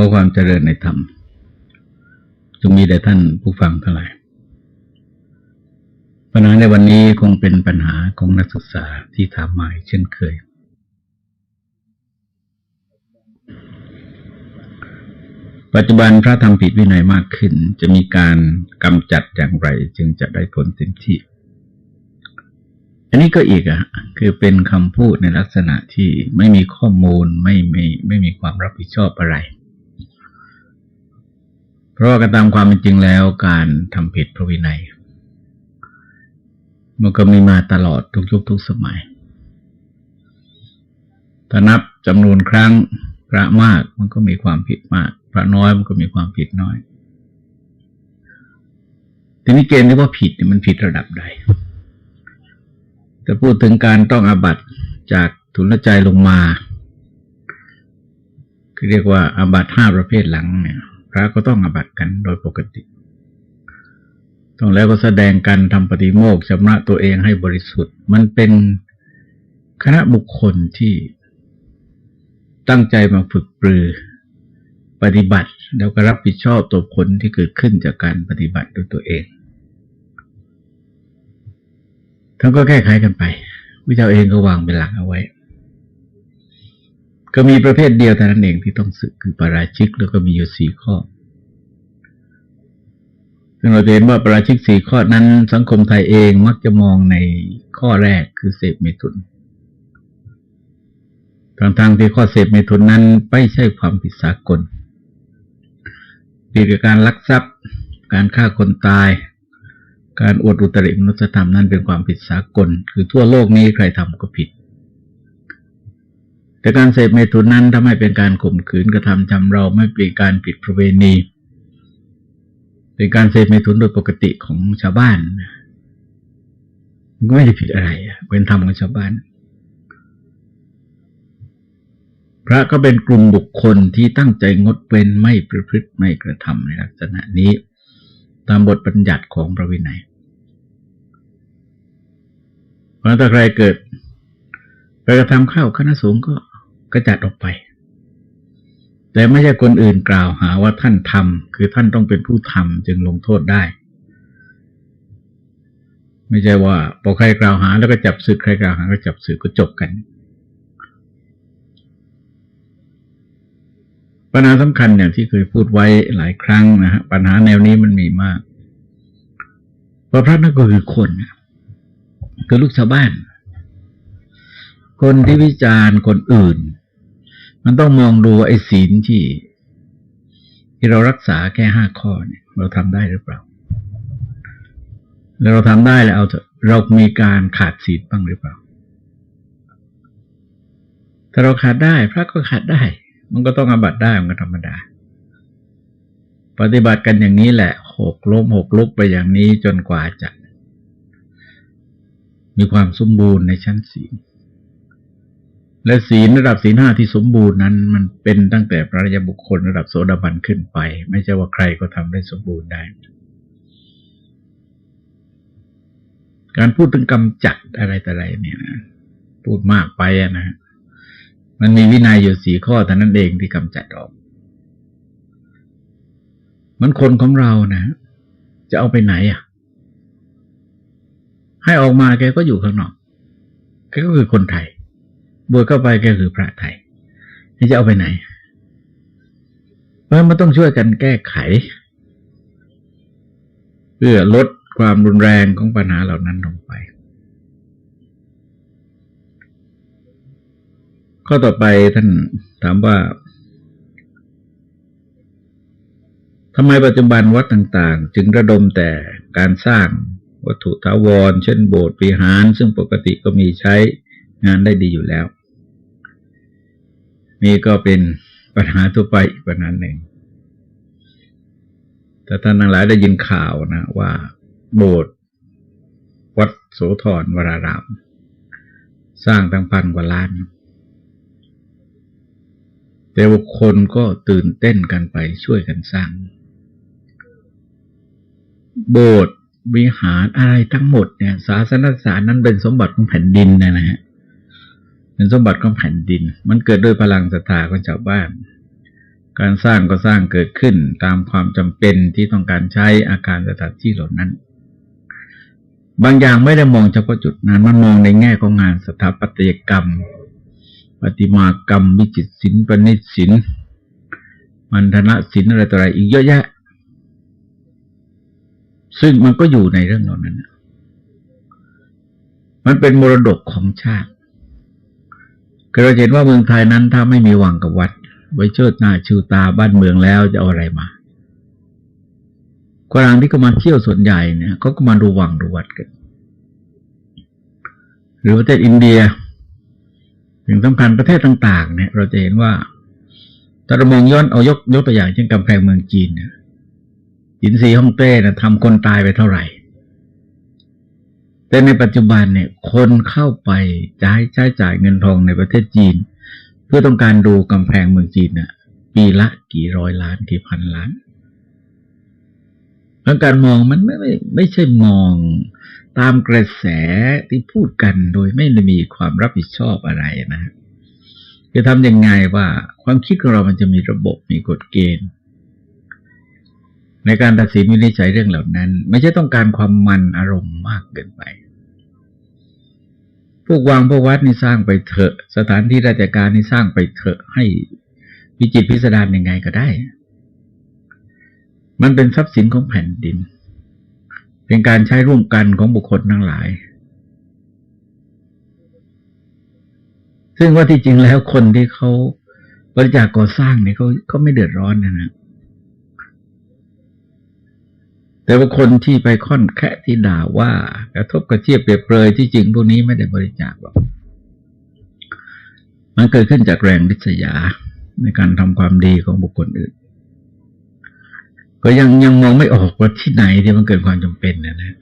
อความเจริญในธรรมจงมีแด่ท่านผู้ฟังทั้งหลาย ปัญหาในวันนี้คงเป็นปัญหาของนักศึกษาที่ถามมาเช่นเคย ปัจจุบันพระทำผิดวินัยมากขึ้น จะมีการกำจัดอย่างไร จึงจะได้ผลเต็มที่ อันนี้ก็อีกอะคือเป็นคำพูดในลักษณะที่ไม่มีข้อมูลไม่ไม่ไม่มีความรับผิดชอบอะไร เพราะว่ากันตามความเป็นจริงแล้วการทำผิดพระวินัย มันก็มีมาตลอดทุกยุคทุกสมัยถ้านับจำนวนครั้งพระมากมันก็มีความผิดมาก พระน้อยมันก็มีความผิดน้อยทีนี้เกณฑ์ที่ว่าผิดเนี่ยมันผิดระดับใดแต่พูดถึงการต้องอาบัตจากทุนละใจลงมา คือเรียกว่าอาบัตห้าประเภทหลังเนี่ย ระก็ต้องอบัตกันโดยปกติ ต้องแล้วก็แสดงการทำปฏิโมกชำระตัวเองให้บริสุทธิ์ มันเป็นคณะบุคคลที่ตั้งใจมาฝึกปรือปฏิบัติ แล้วก็รับผิดชอบตัวผลที่เกิดขึ้นจากการปฏิบัติด้วยตัวเองทั้งก็แก้ไขกันไปวิจาเองก็วางเป็นหลักเอาไว้ ก็มีประเภทเดียวแต่นั้นเองที่ต้องสึกคือปราชิกแล้วก็มีอยู่สี่ข้อซึ่งเราเห็นว่าปราชิกสี่ข้อนั้น สังคมไทยเองมักจะมองในข้อแรกคือเสพเมตุนทางทางที่ข้อเสพเมตุนนั้นไม่ใช่ความผิดสากลผิดกับการลักทรัพย์ การฆ่าคนตาย การอวดอุตริมนุษยธรรมนั้นเป็นความผิดสากล คือทั่วโลกนี้ใครทำก็ผิด แต่การเสพเมตุนนั้นถ้าไม่เป็นการข่มขืนกระทำจำเราไม่เป็นการผิดประเวณี เป็นการเสพเมตุนโดยปกติของชาวบ้านก็ไม่ได้ผิดอะไรเป็นธรรมของชาวบ้าน พระก็เป็นกลุ่มบุคคลที่ตั้งใจงดเว้นไม่ประพฤติไม่กระทำในลักษณะนี้ ตามบทบัญญัติของพระวินัยเพราะถ้าใครเกิดไปกระทำข้าคณะสงฆ์ก็ กระจัดออกไป แต่ไม่ใช่คนอื่นกล่าวหาว่าท่านทำคือท่านต้องเป็นผู้ทำจึงลงโทษได้ ไม่ใช่ว่าพอใครกล่าวหาแล้วก็จับสึกใครกล่าวหาก็จับสึกก็จบกันปัญหาสำคัญอย่างที่เคยพูดไว้หลายครั้งนะฮะปัญหาแนวนี้มันมีมากเพราะพระนั่นก็คือคนคือลูกชาวบ้าน คนที่วิจารณ์คนอื่น มันต้องมองดูไอ้ศีลที่ ที่เรารักษาแค่ห้าข้อเนี่ย เราทำได้หรือเปล่า แล้วเราทำได้แล้วเอาเรามีการขาดศีลบ้างหรือเปล่า ถ้าเราขาดได้ พระก็ขาดได้ มันก็ต้องอบัตได้มันก็ธรรมดา ปฏิบัติกันอย่างนี้แหละหกล้มหกลุกไปอย่างนี้จนกว่าจะ มีความสมบูรณ์ในชั้นศีล และศีลระดับศีลห้าที่สมบูรณ์นั้น มันเป็นตั้งแต่พระยาบุคคลระดับโสดาบันขึ้นไป ไม่ใช่ว่าใครก็ทำได้สมบูรณ์ได้ การพูดถึงกำจัดอะไรแต่อะไรเนี่ยนะพูดมากไปนะมันมีวินัยอยู่สี่ข้อแต่นั้นเองที่กำจัดออกมันคนของเรานะ จะเอาไปไหนอะ ให้ออกมาแกก็อยู่ข้างนอกแกก็คือคนไทย บวชเข้าไปก็คือพระไทยนี่จะเอาไปไหน เพราะมันต้องช่วยกันแก้ไข เพื่อลดความรุนแรงของปัญหาเหล่านั้นลงไป ข้อต่อไปท่านถามว่าทำไมปัจจุบันวัดต่างๆ จึงระดมแต่การสร้างวัตถุถาวร เช่นโบสถ์วิหาร ซึ่งปกติก็มีใช้งานได้ดีอยู่แล้ว นี่ก็เป็นปัญหาทั่วไปอีกปัญหาหนึ่งแต่ท่านทั้งหลายได้ยินข่าวนะ ว่า โบสถ์วัดโสธรวราราม สร้างตั้งพันกว่าล้าน แต่บุคคลก็ตื่นเต้นกันไปช่วยกันสร้าง โบสถ์วิหารอะไรทั้งหมดเนี่ยศาสนสถานนั้นเป็นสมบัติของแผ่นดินนะฮะ เป็นสมบัติของแผ่นดิน มันเกิดโดยพลังศรัทธาของชาวบ้าน การสร้างก็สร้างเกิดขึ้นตามความจำเป็นที่ต้องการใช้อาคารสถานที่เหล่านั้น บางอย่างไม่ได้มองเฉพาะจุดนั้น มันมองในแง่ของงานสถาปัตยกรรมประติมากรรมวิจิตรศิลป์ประณิตศิลป์มันธนศิลป์อะไรต่ออะไรอีกเยอะแยะ ซึ่งมันก็อยู่ในเรื่องเหล่านั้น มันเป็นมรดกของชาติ คือเราเห็นว่าเมืองไทยนั้นถ้าไม่มีหวังกับวัด ไว้เชิดหน้าชูตาบ้านเมืองแล้วจะเอาอะไรมาฝรั่งที่ก็มาเที่ยวส่วนใหญ่เนี่ยเขาก็มาดูวังดูวัดกัน หรือประเทศอินเดียถึงสำคัญประเทศต่าง ๆ เนี่ย เราจะเห็นว่าถ้าเรามองย้อนเอายกยกตัวอย่างเช่นกำแพงเมืองจีนเนี่ยหินสีฮ่องเต้นะทำคนตายไปเท่าไหร่ แต่ในปัจจุบันเนี่ยคนเข้าไปใช้ใช้จ่ายเงินทองในประเทศจีน เพื่อต้องการดูกำแพงเมืองจีนน่ะ ปีละกี่ร้อยล้านกี่พันล้านแล้วการมองมันไม่ไม่ไม่ใช่มองตามกระแสที่พูดกันโดยไม่ได้มีความรับผิดชอบอะไรนะจะทำยังไงว่าความคิดของเรามันจะมีระบบมีกฎเกณฑ์ ในการตัดสินวินิจฉัยเรื่องเหล่านั้น ไม่ใช่ต้องการความมันอารมณ์มากเกินไป พวกวางพวกวัดนี่สร้างไปเถอะ สถานที่ราชการนี่สร้างไปเถอะให้วิจิตพิสดารยังไงก็ได้ มันเป็นทรัพย์สินของแผ่นดิน เป็นการใช้ร่วมกันของบุคคลทั้งหลาย ซึ่งว่าที่จริงแล้วคนที่เขาบริจาคก่อสร้างเนี่ยเขาเขาไม่เดือดร้อนนะนะ แต่ว่าคนที่ไปค่อนแค่ที่ด่าว่ากระทบกระเทียบเปรียบเปรยที่จริงพวกนี้ไม่ได้บริจาคหรอกมันเกิดขึ้นจากแรงริษยาในการทำความดีของบุคคลอื่น ก็ยังยังมองไม่ออกว่าที่ไหนที่มันเกิดความจำเป็นนะนะ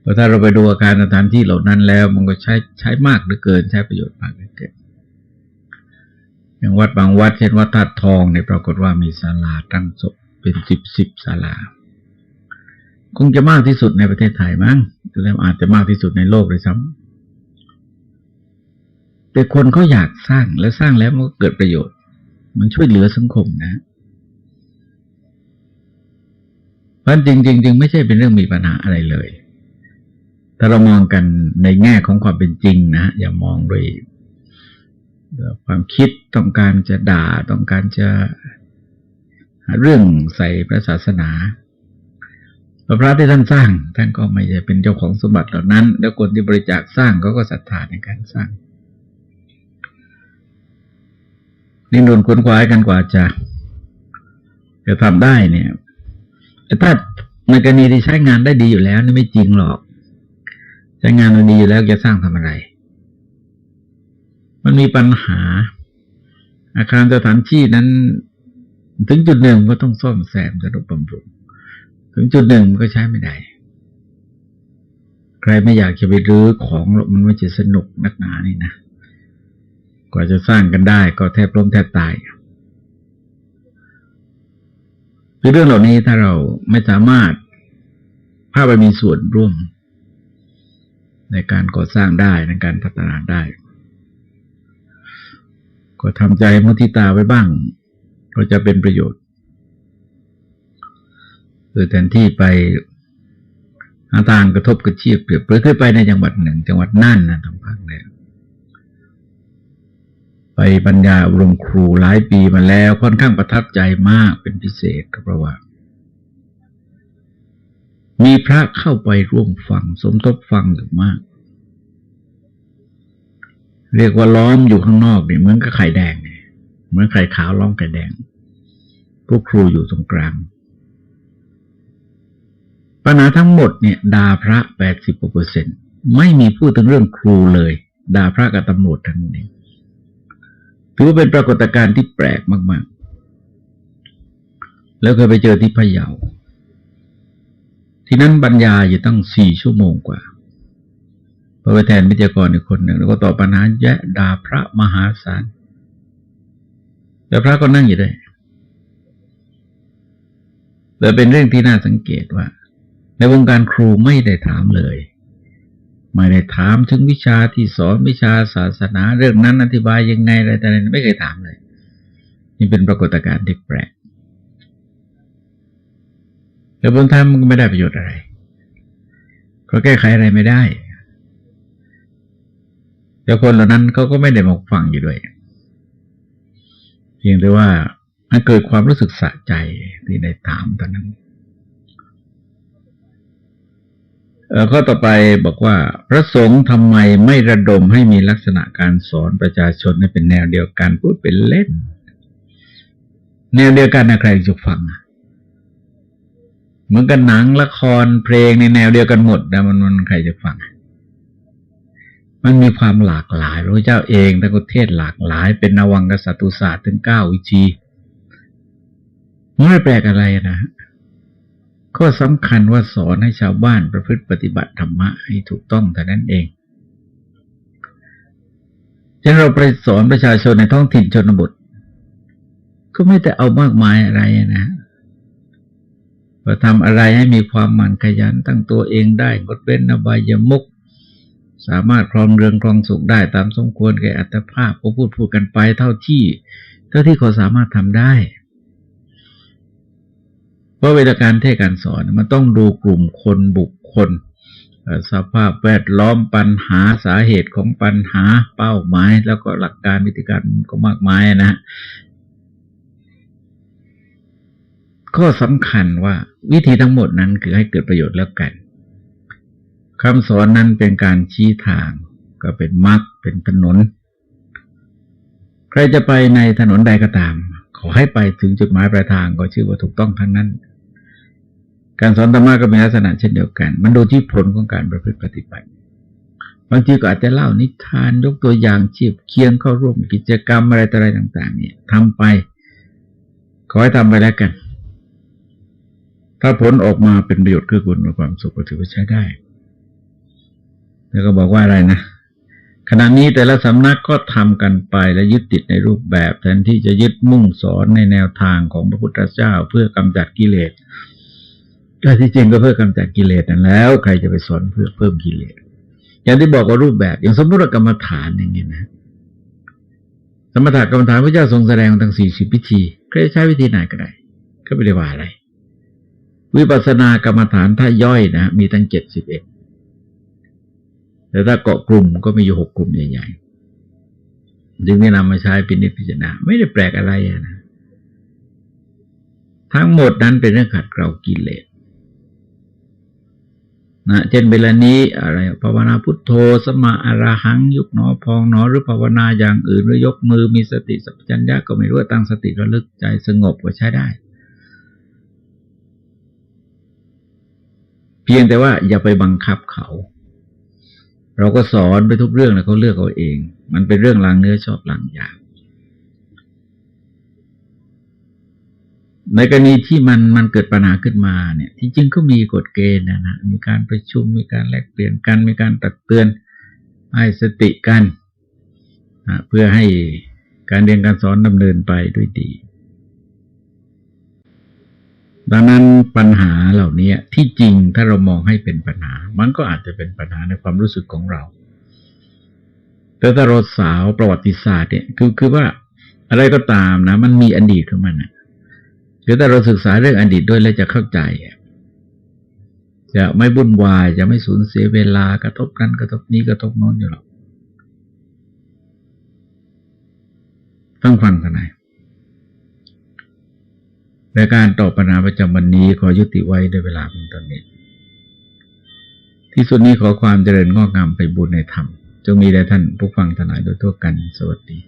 เพราะถ้าเราไปดูอาการสถานที่เหล่านั้นแล้ว มันก็ใช้ใช้มากเหลือเกิน ใช้ประโยชน์มากเหลือเกินอย่างวัดบางวัดเช่นวัดธาตุทองเนี่ยปรากฏว่ามีศาลาตั้งศพเป็นสิบสิบศาลา คงจะมากที่สุดในประเทศไทยมั้งแล้วอาจจะมากที่สุดในโลกเลยซ้ำแต่คนเขาอยากสร้างและสร้างแล้วมันก็เกิดประโยชน์ มันช่วยเหลือสังคมนะเพราะจริงจริงไม่ใช่เป็นเรื่องมีปัญหาอะไรเลย ถ้าเรามองกันในแง่ของความเป็นจริงนะอย่ามองโดยความคิดต้องการจะด่าต้องการจะเรื่องใส่พระศาสนา พระที่ท่านสร้างท่านก็ไม่ใช่เป็นเจ้าของสมบัติเหล่านั้น แล้วคนที่บริจาคสร้างเขาก็ศรัทธาในการสร้างนิ่นุนค้นคว้ากันกว่าจะจะทำได้เนี่ยแต่ถ้าในกรณีที่ใช้งานได้ดีอยู่แล้วนี่ไม่จริงหรอก ใช้งานมันดีอยู่แล้วจะสร้างทำอะไร มันมีปัญหา อาคารสถานที่นั้น ถึงจุดหนึ่งก็ต้องซ่อมแซมจะรุบำรุง ถึงจุดหนึ่งมันก็ใช้ไม่ได้ ใครไม่อยากจะไปรื้อของมันไม่จะสนุกนักหนานี่นะ กว่าจะสร้างกันได้ก็แทบล้มแทบตายคือเรื่องเหล่านี้ถ้าเราไม่สามารถพาไปมีส่วนร่วม ในการก่อสร้างได้ในการพัฒนาได้ ก็ทำใจมุทิตาไว้บ้างก็จะเป็นประโยชน์ คือแทนที่ไปหาทางกระทบกระเชียบเปรียบเปรยเคยไปในจังหวัดหนึ่ง จังหวัดน่านนะทางภาคเหนือไปบรรยายอบรมครูหลายปีมาแล้วค่อนข้างประทับใจมากเป็นพิเศษก็เพราะว่า มีพระเข้าไปร่วมฟัง สมทบฟังอย่างมาก เรียกว่าล้อมอยู่ข้างนอกเนี่ยเหมือนกับไข่แดงเนี่ยเหมือนไข่ขาวล้อมไข่แดง พวกครูอยู่ตรงกลาง ปัญหาทั้งหมดเนี่ยด่าพระแปดสิบเปอร์เซ็นต์ไม่มีพูดถึงเรื่องครูเลยด่าพระกับตำรวจทั้งนี้ถือว่าเป็นปรากฏการณ์ที่แปลกมาก ๆ แล้วเคยไปเจอที่พะเยา ที่นั้นบรรยายอยู่ตั้งสี่ชั่วโมงกว่าพอไปแทนวิทยากรอีกคนหนึ่งแล้วก็ตอบปัญหาแยะด่าพระมหาศาลแต่พระก็นั่งอยู่ได้แต่เป็นเรื่องที่น่าสังเกตว่า ในวงการครูไม่ได้ถามเลย ไม่ได้ถามถึงวิชาที่สอนวิชาศาสนา เรื่องนั้นอธิบายยังไงอะไรแต่ไม่เคยถามเลย นี่เป็นปรากฏการณ์ที่แปลกแต่บนทางมันก็ไม่ได้ประโยชน์อะไรเพราะแก้ไขอะไรไม่ได้แล้วคนเหล่านั้นเขาก็ไม่ได้มาฟังอยู่ด้วย เพียงแต่ว่ามันเกิดความรู้สึกสะใจที่ได้ถามตอนนั้น ข้อต่อไปบอกว่า พระสงฆ์ทำไมไม่ระดมให้มีลักษณะการสอนประชาชนให้เป็นแนวเดียวกันพูดเป็นเล่น แนวเดียวกันนะใครจะฟังอะเหมือนกันหนังละครเพลงในแนวเดียวกันหมดแต่มันมันใครจะฟัง มันมีความหลากหลายพระเจ้าเองแต่ก็เทศหลากหลาย เป็นนวังกษัตริย์ศาสตร์ถึงเก้าวิธีไม่แปลกอะไรนะ ก็สำคัญว่าสอนให้ชาวบ้านประพฤติปฏิบัติธรรมะให้ถูกต้องแต่นั้นเองฉะนั้นเราไปสอนประชาชนในท้องถิ่นชนบท ก็ไม่แต่เอามากมายอะไรนะว่าทำอะไรให้มีความหมั่นขยันตั้งตัวเองได้งดเว้นอบายมุกสามารถครองเรืองครองสุขได้ตามสมควรแก่อัตภาพก็พูดพูดกันไปเท่าที่ เท่าที่เขาสามารถทำได้ เพราะเวลาการเทศการสอนมันต้องดูกลุ่มคนบุคคล สภาพแวดล้อมปัญหาสาเหตุของปัญหาเป้าหมาย แล้วก็หลักการวิธีการก็มากมายนะฮะข้อสำคัญว่าวิธีทั้งหมดนั้นคือให้เกิดประโยชน์แล้วกันคำสอนนั้นเป็นการชี้ทาง ก็เป็นมรรคเป็นถนน ใครจะไปในถนนใดก็ตาม ขอให้ไปถึงจุดหมายปลายทางก็ชื่อว่าถูกต้องทั้งนั้น การสอนธรรมะก็เป็นลักษณะเช่นเดียวกัน มันดูที่ผลของการประพฤติปฏิบัติ บางทีก็อาจจะเล่านิทานยกตัวอย่างเชียบเคียงเข้าร่วมกิจกรรมอะไรต่ออะไรต่าง ๆ เนี่ยทำไป ขอให้ทำไปแล้วกัน ถ้าผลออกมาเป็นประโยชน์คือคุณมีความสุขก็ถือว่าใช้ได้ แล้วก็บอกว่าอะไรนะขณะนี้แต่ละสำนักก็ทำกันไปและยึดติดในรูปแบบแทนที่จะยึดมุ่งสอนในแนวทางของพระพุทธเจ้าเพื่อกำจัดกิเลส แต่ที่จริงก็เพื่อกำจัดกิเลสนั่นแล้ว ใครจะไปสอนเพื่อเพิ่มกิเลสอย่างที่บอกว่ารูปแบบ อย่างสมมติว่ากรรมฐานอย่างเงี้ยนะสมถะกรรมฐานพระเจ้าทรงแสดงทั้งสี่สิบวิธีใครจะใช้วิธีไหนก็ได้ก็ไม่ได้ว่าอะไร วิปัสสนากรรมฐานถ้าย่อยนะ มีตั้งเจ็ดสิบเอ็ดแต่ถ้าเกาะกลุ่มก็มีอยู่หกกลุ่มใหญ่ๆจึงได้นำมาใช้เป็นนิพพิจารณาไม่ได้แปลกอะไรนะทั้งหมดนั้นเป็นเรื่องขัดเกลากิเลส นะเช่นเวลานี้อะไรภาวนาพุทโธสมาอราหัง ยุบหนอพองหนอหรือภาวนาอย่างอื่นหรือยกมือมีสติสัพพัญญะก็ไม่รู้ตั้งสติระลึกใจสงบก็ใช้ได้ เพียงแต่ว่าอย่าไปบังคับเขา เราก็สอนไปทุกเรื่องแล้วเขาเลือกเอาเอง มันเป็นเรื่องลางเนื้อชอบลางอย่าง ในกรณีที่มันมันเกิดปัญหาขึ้นมาเนี่ยที่จริงก็มีกฎเกณฑ์นะนะมีการประชุมมีการแลกเปลี่ยนกัน มีการตักเตือนให้สติกันนะเพื่อให้การเรียนการสอนดำเนินไปด้วยดี ดังนั้นปัญหาเหล่านี้ที่จริงถ้าเรามองให้เป็นปัญหา มันก็อาจจะเป็นปัญหาในความรู้สึกของเรา แต่ถ้าเราสาวประวัติศาสตร์เนี่ยคือคือว่าอะไรก็ตามนะ มันมีอดีตของมันนะ คือถ้าเราศึกษาเรื่องอดีตด้วยแล้วจะเข้าใจ จะไม่บุ่นวาย จะไม่สูญเสียเวลากระทบกันกระทบนี้กระทบโน้นอยู่หรอกต้องฟังทนายรายการตอบปัญหาประจำวันนี้ขอยุติไว้ด้วยเวลาเพียงตอนนี้ ที่สุดนี้ขอความเจริญงอกงามไปบุญในธรรม จงมีแด่ท่านผู้ฟังทนายโดยทั่วกัน สวัสดี